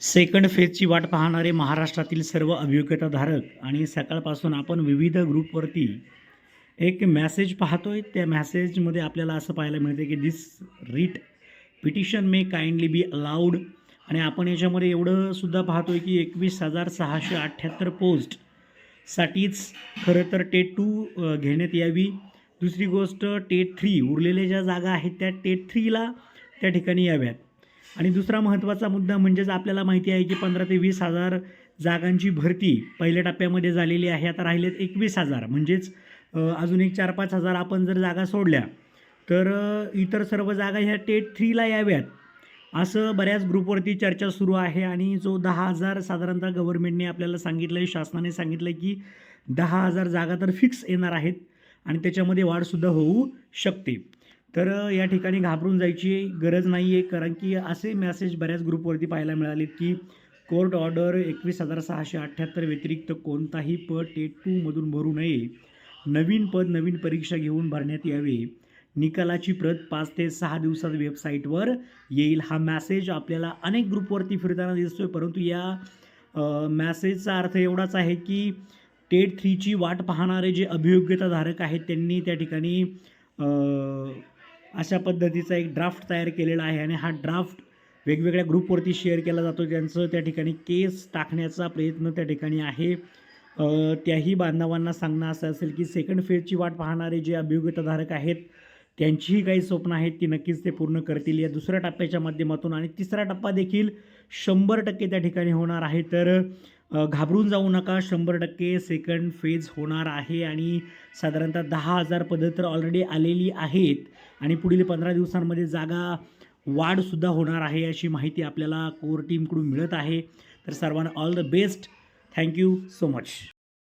Second फेजची वाट पाहणारे महाराष्ट्रातील सर्व अभियोग्यताधारक आणि सकाळपासून आपण विविध ग्रुपवरती एक मॅसेज पाहतोय. त्या मॅसेजमध्ये आपल्याला असं पाहायला मिळते की this writ petition may kindly be allowed आणि आपण याच्यामध्ये एवढं सुद्धा पाहतो आहे की एकवीस हजार सहाशे अठ्ठ्याहत्तर पोस्टसाठीच खरं तर टेट टू घेण्यात यावी. दुसरी गोष्ट टेट थ्री उरलेल्या ज्या जागा आहेत त्या टेट थ्रीला त्या ठिकाणी याव्यात. आणि दुसरा महत्त्वाचा मुद्दा म्हणजेच आपल्याला माहिती आहे की पंधरा ते वीस हजार जागांची भरती पहिल्या टप्प्यामध्ये झालेली आहे. आता राहिलेत एकवीस हजार. म्हणजेच अजून एक चार पाच हजार आपण जर जागा सोडल्या तर इतर सर्व जागा ह्या टेट थ्रीला याव्यात. असं बऱ्याच ग्रुपवरती चर्चा सुरू आहे आणि जो दहा हजार साधारणतः गव्हर्नमेंटने आपल्याला सांगितलं आहे शासनाने सांगितलं आहे की दहा हजार जागा तर फिक्स येणार आहेत आणि त्याच्यामध्ये वाढसुद्धा होऊ शकते. तर या ठिकाणी घाबरून जायची गरज नाही आहे कारण की असे मेसेज बऱ्याच ग्रुपवरती पाहायला मिळालेत की कोर्ट ऑर्डर एकवीस हजार सहाशे अठ्ठ्याहत्तर व्यतिरिक्त कोणताही पद टेट टूमधून भरू नये. नवीन पद नवीन परीक्षा घेऊन भरण्यात यावे. निकालाची प्रत पाच ते सहा दिवसात वेबसाईटवर येईल. हा मॅसेज आपल्याला अनेक ग्रुपवरती फिरताना दिसतोय परंतु या मॅसेजचा अर्थ एवढाच आहे की टेट थ्रीची वाट पाहणारे जे अभियोग्यताधारक आहेत त्यांनी त्या ठिकाणी अशा पद्धतीचा एक ड्राफ्ट तयार केलेला आहे आणि हा ड्राफ्ट वेगवेगळ्या ग्रुपवरती शेअर केला जातो. त्यांचं त्या ठिकाणी केस टाकण्याचा प्रयत्न त्या ठिकाणी आहे. त्याही बांधवांना सांगणं असं असेल की सेकंड फेजची वाट पाहणारे जे अभियोग्यताधारक आहेत त्यांचीही काही स्वप्न आहेत ती नक्कीच ते पूर्ण करतील या दुसऱ्या टप्प्याच्या माध्यमातून. आणि तिसरा टप्पा देखील शंभर टक्के त्या ठिकाणी होणार आहे. तर घाबरून जाऊ नका. शंभर टक्के सेकंड फेज होणार आहे आणि साधारणतः दहा हजार पदं तर ऑलरेडी आलेली आहेत. आणि पुढील पंधरा दिवसांमध्ये जागा वाढसुद्धा होणार आहे अशी माहिती आपल्याला कोर टीमकडून मिळत आहे. तर सर्वांना all the best thank you so much